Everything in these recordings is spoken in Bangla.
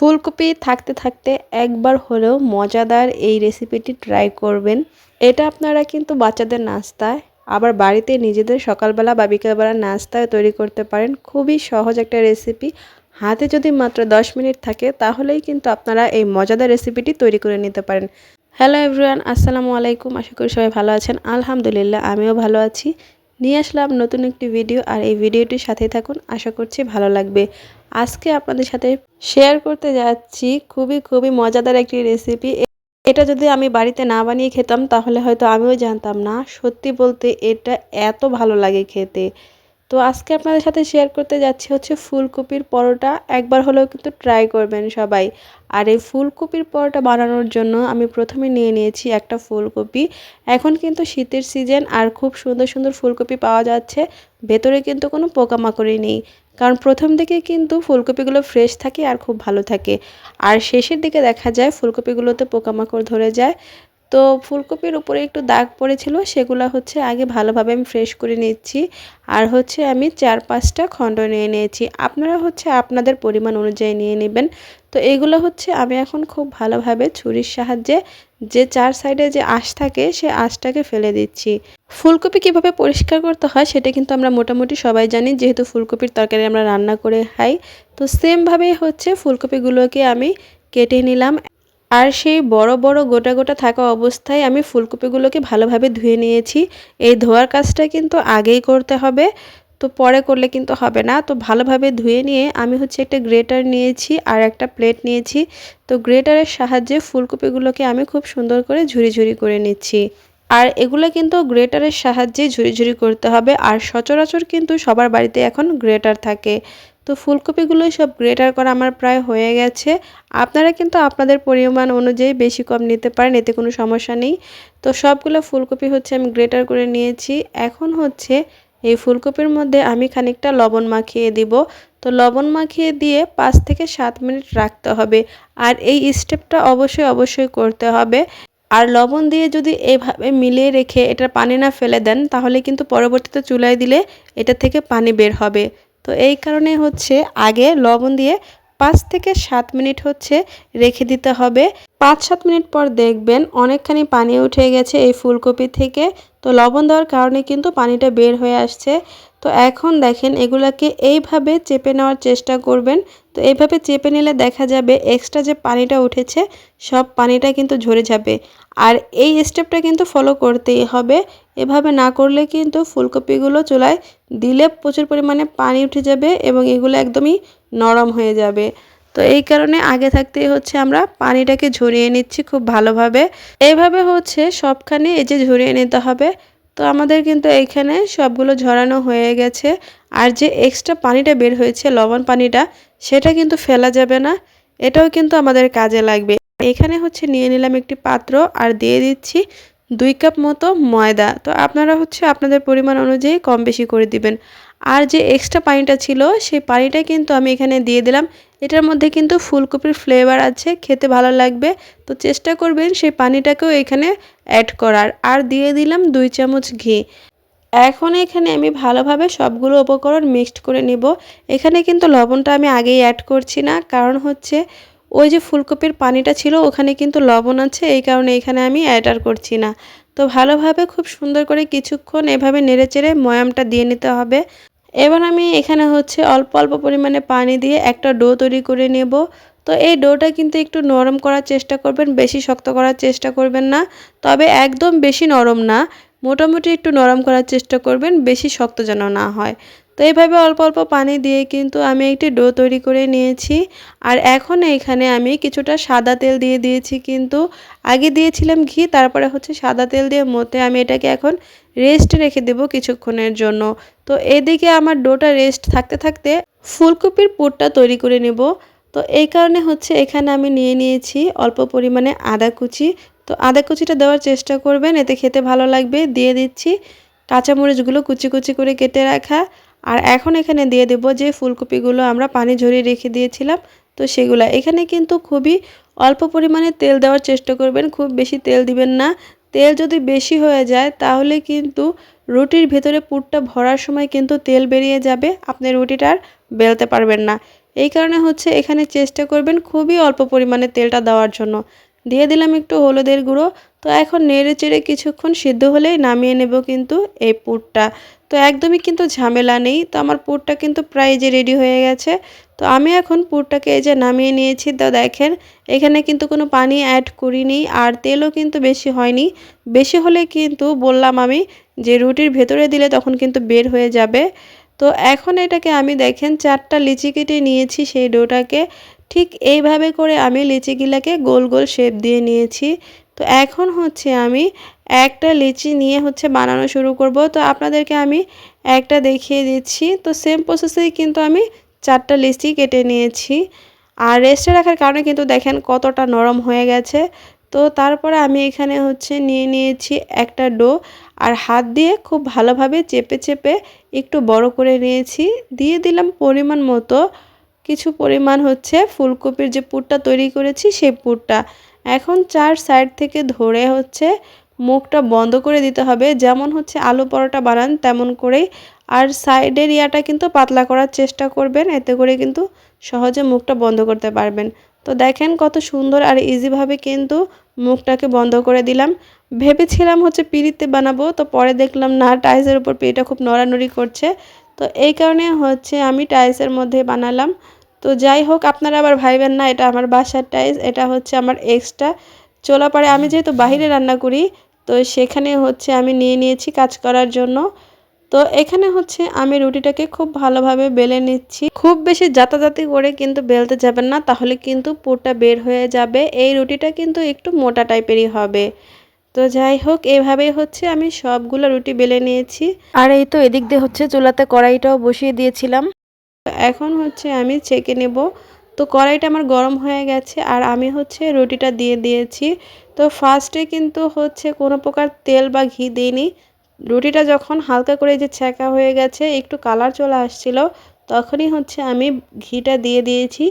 ফুলকপি থাকতে থাকতে একবার হলেও মজাদার এই রেসিপিটি ট্রাই করবেন। এটা আপনারা কিন্তু বাচ্চাদের নাস্তায়, আবার বাড়িতে নিজেদের সকালবেলা বা বিকেলবেলা নাস্তায় তৈরি করতে পারেন। খুবই সহজ একটা রেসিপি। হাতে যদি মাত্র 10 মিনিট থাকে, তাহলেই কিন্তু আপনারা এই মজাদার রেসিপিটি তৈরি করে নিতে পারেন। হ্যালো এভরিওয়ান, আসসালামু আলাইকুম। আশা করি সবাই ভালো আছেন। আলহামদুলিল্লাহ, আমিও ভালো আছি। নিয়ে আসলাম নতুন একটি ভিডিও, আর এই ভিডিওটির সাথেই থাকুন। আশা করছি ভালো লাগবে। আজকে আপনাদের সাথে শেয়ার করতে যাচ্ছি খুবই খুবই মজাদার একটি রেসিপি এটা যদি আমি বাড়িতে না বানিয়ে খেতাম, তাহলে হয়তো আমিও জানতাম না। সত্যি বলতে এটা এত ভালো লাগে খেতে। তো আজকে আপনাদের সাথে শেয়ার করতে যাচ্ছি হচ্ছে ফুলকপির পরোটা। একবার হলেও কিন্তু ট্রাই করবেন সবাই। আর এই ফুলকপির পরোটা বানানোর জন্য আমি প্রথমে নিয়ে নিয়েছি একটা ফুলকপি। এখন কিন্তু শীতের সিজন আর খুব সুন্দর সুন্দর ফুলকপি পাওয়া যাচ্ছে। ভেতরে কিন্তু কোনো পোকামাকড়ি নেই। কারণ প্রথম দিকে কিন্তু ফুলকপিগুলো ফ্রেশ থাকে আর খুব ভালো থাকে। আর শেষের দিকে দেখা যায় ফুলকপিগুলোতে পোকামাকড় ধরে যায়। তো ফুলকপির উপরে একটু দাগ পড়েছিল, সেগুলো হচ্ছে আগে ভালোভাবে আমি ফ্রেশ করে নিচ্ছি। আর হচ্ছে আমি চার পাঁচটা খণ্ড নিয়ে নিয়েছি। আপনারা হচ্ছে আপনাদের পরিমাণ অনুযায়ী নিয়ে নেবেন। তো এগুলো হচ্ছে আমি এখন খুব ভালোভাবে ছুরির সাহায্যে যে চার সাইডে যে আঁশ থাকে, সে আঁশটাকে ফেলে দিচ্ছি। ফুলকপি কীভাবে পরিষ্কার করতে হয় সেটা কিন্তু আমরা মোটামুটি সবাই জানি, যেহেতু ফুলকপির তরকারি আমরা রান্না করে খাই। তো সেমভাবে হচ্ছে ফুলকপিগুলোকে আমি কেটে নিলাম। আর সেই বড় বড় গোটা গোটা থাকা অবস্থায় আমি ফুলকপিগুলোকে ভালোভাবে ধুয়ে নিয়েছি। এই ধোয়ার কাজটা কিন্তু আগেই করতে হবে, তো পরে করলে কিন্তু হবে না। তো ভালোভাবে ধুয়ে নিয়ে আমি হচ্ছে একটা গ্রেটার নিয়েছি আর একটা প্লেট নিয়েছি। তো গ্রেটারের সাহায্যে ফুলকপিগুলোকে আমি খুব সুন্দর করে ঝুরি ঝুরি করে নিচ্ছি। আর এগুলো কিন্তু গ্রেটারের সাহায্যে ঝুরি ঝুরি করতে হবে। আর সচরাচর কিন্তু সবার বাড়িতে এখন গ্রেটার থাকে। তো ফুলকপিগুলো সব গ্রেটার করা আমার প্রায় হয়ে গেছে। আপনারা কিন্তু আপনাদের পরিমাণ অনুযায়ী বেশি কম নিতে পারেন, এতে কোনো সমস্যা নেই। তো সবগুলো ফুলকপি হচ্ছে আমি গ্রেটার করে নিয়েছি। এখন হচ্ছে এই ফুলকপির মধ্যে আমি খানিকটা লবণ মাখিয়ে দিব। তো লবণ মাখিয়ে দিয়ে পাঁচ থেকে সাত মিনিট রাখতে হবে। আর এই স্টেপটা অবশ্যই অবশ্যই করতে হবে। আর লবণ দিয়ে যদি এভাবে মিলিয়ে রেখে এটা পানি না ফেলে দেন, তাহলে কিন্তু পরবর্তীতে চুলায় দিলে এটা থেকে পানি বের হবে। তো এই কারণে হচ্ছে আগে লবণ দিয়ে পাঁচ থেকে সাত মিনিট হচ্ছে রেখে দিতে হবে। পাঁচ সাত মিনিট পর দেখবেন অনেকখানি পানি উঠে গেছে এই ফুলকপি থেকে। তো লবণ দেওয়ার কারণে কিন্তু পানিটা বের হয়ে আসছে। তো এখন দেখেন এগুলাকে এইভাবে চেপে নেওয়ার চেষ্টা করবেন। তো এইভাবে চেপে নিলে দেখা যাবে এক্সট্রা যে পানিটা উঠেছে, সব পানিটা কিন্তু ঝরে যাবে। আর এই স্টেপটা কিন্তু ফলো করতেই হবে। এভাবে না করলে কিন্তু ফুলকপিগুলো চুলায় দিলে প্রচুর পরিমাণে পানি উঠে যাবে এবং এগুলো একদমই নরম হয়ে যাবে। তো এই কারণে আগে থাকতেই হচ্ছে আমরা পানিটাকে ঝরিয়ে নিচ্ছি খুব ভালোভাবে। এইভাবে হচ্ছে সবখানে এই যে ঝরিয়ে নিতে হবে। তো আমাদের কিন্তু এইখানে সবগুলো ঝরানো হয়ে গেছে। আর যে এক্সট্রা পানিটা বের হয়েছে, লবণ পানিটা, সেটা কিন্তু ফেলা যাবে না। এটাও কিন্তু আমাদের কাজে লাগবে। এখানে হচ্ছে নিয়ে নিলাম একটি পাত্র আর দিয়ে দিচ্ছি দুই কাপ মতো ময়দা। তো আপনারা হচ্ছে আপনাদের পরিমাণ অনুযায়ী কম বেশি করে দিবেন। আর যে এক্সট্রা পানিটা ছিল, সেই পানিটা কিন্তু আমি এখানে দিয়ে দিলাম। এটার মধ্যে কিন্তু ফুলকপির ফ্লেভার আছে, খেতে ভালো লাগবে। তো চেষ্টা করবেন সেই পানিটাকেও এখানে অ্যাড করার। আর দিয়ে দিলাম দুই চামচ ঘি। এখন এখানে আমি ভালোভাবে সবগুলো উপকরণ মিক্সড করে নিব। এখানে কিন্তু লবণটা আমি আগেই অ্যাড করছি না, কারণ হচ্ছে ওই যে ফুলকপির পানিটা ছিল, ওখানে কিন্তু লবণ আছে, এই কারণে এখানে আমি অ্যাড আর করছি না। তো ভালোভাবে খুব সুন্দর করে কিছুক্ষণ এভাবে নেড়ে চেড়ে ময়ামটা দিয়ে নিতে হবে। এবার আমি এখানে হচ্ছে অল্প অল্প পরিমাণে পানি দিয়ে একটা ডো তৈরি করে নেব। তো এই ডোটা কিন্তু একটু নরম করার চেষ্টা করবেন, বেশি শক্ত করার চেষ্টা করবেন না। তবে একদম বেশি নরম না। মোটামুটি একটু নরম করার চেষ্টা করবেন, বেশি শক্ত যেন না হয়। তো এইভাবে অল্প অল্প পানি দিয়ে কিন্তু আমি একটি ডো তৈরি করে নিয়েছি। আর এখন এখানে আমি কিছুটা সাদা তেল দিয়ে দিয়েছি কিন্তু আগে দিয়েছিলাম ঘি, তারপরে হচ্ছে সাদা তেল দিয়ে মতে আমি এটাকে এখন রেস্ট রেখে দেব কিছুক্ষণের জন্য। তো এদিকে আমার ডোটা রেস্ট থাকতে থাকতে ফুলকপির পুরটা তৈরি করে নেব। তো এই কারণে হচ্ছে এখানে আমি নিয়ে নিয়েছি অল্প পরিমাণে আদা কুচি। তো আদা কুচিটা দেওয়ার চেষ্টা করবেন, এতে খেতে ভালো লাগবে। দিয়ে দিচ্ছি কাঁচামরিচগুলো কুচি কুচি করে কেটে রাখা। আর এখন এখানে দিয়ে দেব যে ফুলকপিগুলো আমরা পানি ঝরিয়ে রেখে দিয়েছিলাম, তো সেগুলো। এখানে কিন্তু খুবই অল্প পরিমাণে তেল দেওয়ার চেষ্টা করবেন, খুব বেশি তেল দিবেন না। তেল যদি বেশি হয়ে যায়, তাহলে কিন্তু রুটির ভেতরে পুরটা ভরার সময় কিন্তু তেল বেরিয়ে যাবে, আপনি রুটিটা আর বেলতে পারবেন না। এই কারণে হচ্ছে এখানে চেষ্টা করবেন খুবই অল্প পরিমাণে তেলটা দেওয়ার জন্য। দিয়ে দিলাম একটু হলুদের গুঁড়ো। তো এখন নেড়ে চেড়ে কিছুক্ষণ সিদ্ধ হলেই নামিয়ে নেব কিন্তু এই পুরটা। তো একদমই কিন্তু ঝামেলা নেই। তো আমার পুরটা কিন্তু প্রায় যে রেডি হয়ে গেছে। তো আমি এখন পুরটাকে এই যে নামিয়ে নিয়েছি। তো দেখেন, এখানে কিন্তু কোনো পানি অ্যাড করিনি আর তেলও কিন্তু বেশি হয়নি। বেশি হলে কিন্তু বললাম আমি যে রুটির ভেতরে দিলে তখন কিন্তু বের হয়ে যাবে। তো এখন এটাকে আমি দেখেন চারটা লিচি কেটে নিয়েছি সেই ডোটাকে। ঠিক এইভাবে করে আমি লিচিগুলাকে গোল গোল শেপ দিয়ে নিয়েছি। তো এখন হচ্ছে আমি একটা লিচি নিয়ে হচ্ছে বানানো শুরু করব। তো আপনাদেরকে আমি একটা দেখিয়ে দিচ্ছি। তো সেম প্রসেসেই কিন্তু আমি চারটা লিচি কেটে নিয়েছি। আর রেস্টে রাখার কারণে কিন্তু দেখেন কতটা নরম হয়ে গেছে। তো তারপরে আমি এখানে হচ্ছে নিয়ে নিয়েছি একটা ডো আর হাত দিয়ে খুব ভালোভাবে চেপে চেপে একটু বড় করে নিয়েছি। দিয়ে দিলাম পরিমাণ মতো, কিছু পরিমাণ হচ্ছে ফুলকপির যে পুরটা তৈরি করেছি সেই পুরটা। এখন চার সাইড থেকে ধরে হচ্ছে মুখটা বন্ধ করে দিতে হবে। যেমন হচ্ছে আলু পরোটা বানান তেমন করেই। আর সাইডের ইয়াটা কিন্তু পাতলা করার চেষ্টা করবেন, এতে করে কিন্তু সহজে মুখটা বন্ধ করতে পারবেন। তো দেখেন কত সুন্দর আর ইজিভাবে কিন্তু মুখটাকে বন্ধ করে দিলাম। ভেবেছিলাম হচ্ছে পিড়িতে বানাবো, তো পরে দেখলাম না টাইসের উপর পিড়িটা খুব নড়ানড়ি করছে। তো এই কারণে হচ্ছে আমি টাইসের মধ্যে বানালাম। তো যাই হোক, আপনারা আবার ভাইবেন না, এটা আমার বাসার টাইস এটা হচ্ছে আমার এক্সট্রা। চোলা পারে আমি যেহেতু বাহিরে রান্না করি, তো সেখানে হচ্ছে আমি নিয়ে নিয়েছি কাজ করার জন্য। তো এখানে হচ্ছে আমি রুটিটাকে খুব ভালোভাবে বেলে নিচ্ছি। খুব বেশি যাতাযাতি করে কিন্তু বেলতে যাবেন না, তাহলে কিন্তু পুরটা বের হয়ে যাবে। এই রুটিটা কিন্তু একটু মোটা টাইপেরই হবে। তো যাই হোক, এভাবেই হচ্ছে আমি সবগুলো রুটি বেলে নিয়েছি। আর এই তো এদিক দিয়ে হচ্ছে চুলাতে কড়াইটাও বসিয়ে দিয়েছিলাম। এখন হচ্ছে আমি ছেঁকে নেব। তো কড়াইটা আমার গরম হয়ে গেছে আর আমি হচ্ছে রুটিটা দিয়ে দিয়েছি। তো ফার্স্টে কিন্তু হচ্ছে কোনো প্রকার তেল বা ঘি দিইনি। রুটিটা যখন হালকা করে যে ছ্যাঁকা হয়ে গেছে, একটু কালার চলে আসছিল, তখনই হচ্ছে আমি ঘিটা দিয়ে দিয়েছি।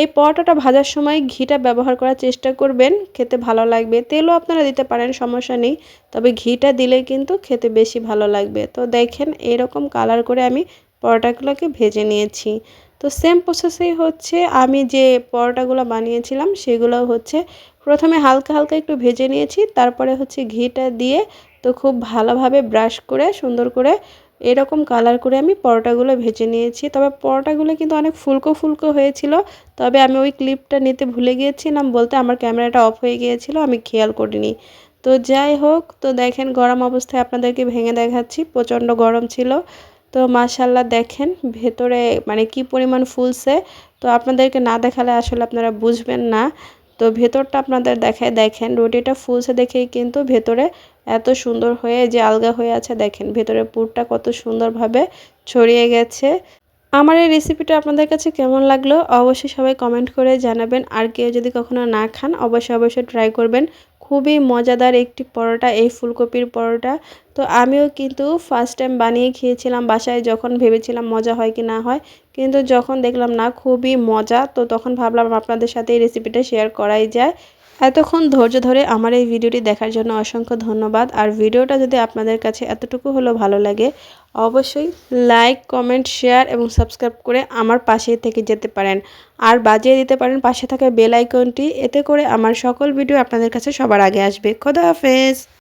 এই পরোটাটা ভাজার সময় ঘিটা ব্যবহার করার চেষ্টা করবেন, খেতে ভালো লাগবে। তেলও আপনারা দিতে পারেন, সমস্যা নেই, তবে ঘিটা দিলে কিন্তু খেতে বেশি ভালো লাগবে। তো দেখেন, এরকম কালার করে আমি পরোটাগুলোকে ভেজে নিয়েছি। তো সেম প্রসেসেই হচ্ছে, আমি যে পরোটাগুলো বানিয়েছিলাম, সেগুলো হচ্ছে প্রথমে হালকা হালকা একটু ভেজে নিয়েছি, তারপরে হচ্ছে ঘিটা দিয়ে তো খুব ভালোভাবে ব্রাশ করে, সুন্দর করে এরকম কালার করে আমি পরোটাগুলো ভেজে নিয়েছি। তবে পরোটাগুলো কিন্তু অনেক ফুলকো ফুলকো হয়েছিল, তবে আমি ওই ক্লিপটা নিতে ভুলে গিয়েছিলাম বলতে আমার ক্যামেরাটা অফ হয়ে গিয়েছিল, আমি খেয়াল করিনি। তো যাই হোক, তো দেখেন গরম অবস্থায় আপনাদেরকে ভেঙে দেখাচ্ছি, প্রচণ্ড গরম ছিল। তো মাশাল্লাহ দেখেন ভেতরে মানে কি পরিমাণ ফুলছে, তো আপনাদেরকে না দেখালে আসলে আপনারা বুঝবেন না। তো ভেতরটা আপনাদের দেখায়, দেখেন রুটিটা ফুলছে দেখেই কিন্তু ভেতরে এত সুন্দর হয়ে যে আলগা হয়ে আছে, দেখেন ভেতরে পুরটা কত সুন্দরভাবে ছড়িয়ে গেছে। আমার এই রেসিপিটা আপনাদের কাছে কেমন লাগল অবশ্যই সবাই কমেন্ট করে জানাবেন। আর কেউ যদি কখনো না খান, অবশ্যই অবশ্যই ট্রাই করবেন। খুবই মজাদার একটি পরোটা, এই ফুলকপির পরোটা। তো আমিও কিন্তু ফার্স্ট টাইম বানিয়ে খেয়েছিলাম বাসায়, যখন ভেবেছিলাম মজা হয় কি না হয়। কিন্তু যখন দেখলাম না, খুবই মজা। তো তখন ভাবলাম আপনাদের সাথে এই রেসিপিটা শেয়ার করাই যায়। এতক্ষণ ধৈর্য ধরে আমার এই ভিডিওটি দেখার জন্য অসংখ্য ধন্যবাদ। আর ভিডিওটা যদি আপনাদের কাছে এতটুকু হলো ভালো লাগে, অবশ্যই লাইক কমেন্ট শেয়ার এবং সাবস্ক্রাইব করে আমার পাশে থেকে যেতে পারেন। আর বাজিয়ে দিতে পারেন পাশে থাকা বেল আইকনটি এতে করে আমার সকল ভিডিও আপনাদের কাছে সবার আগে আসবে। খোদা হাফেজ!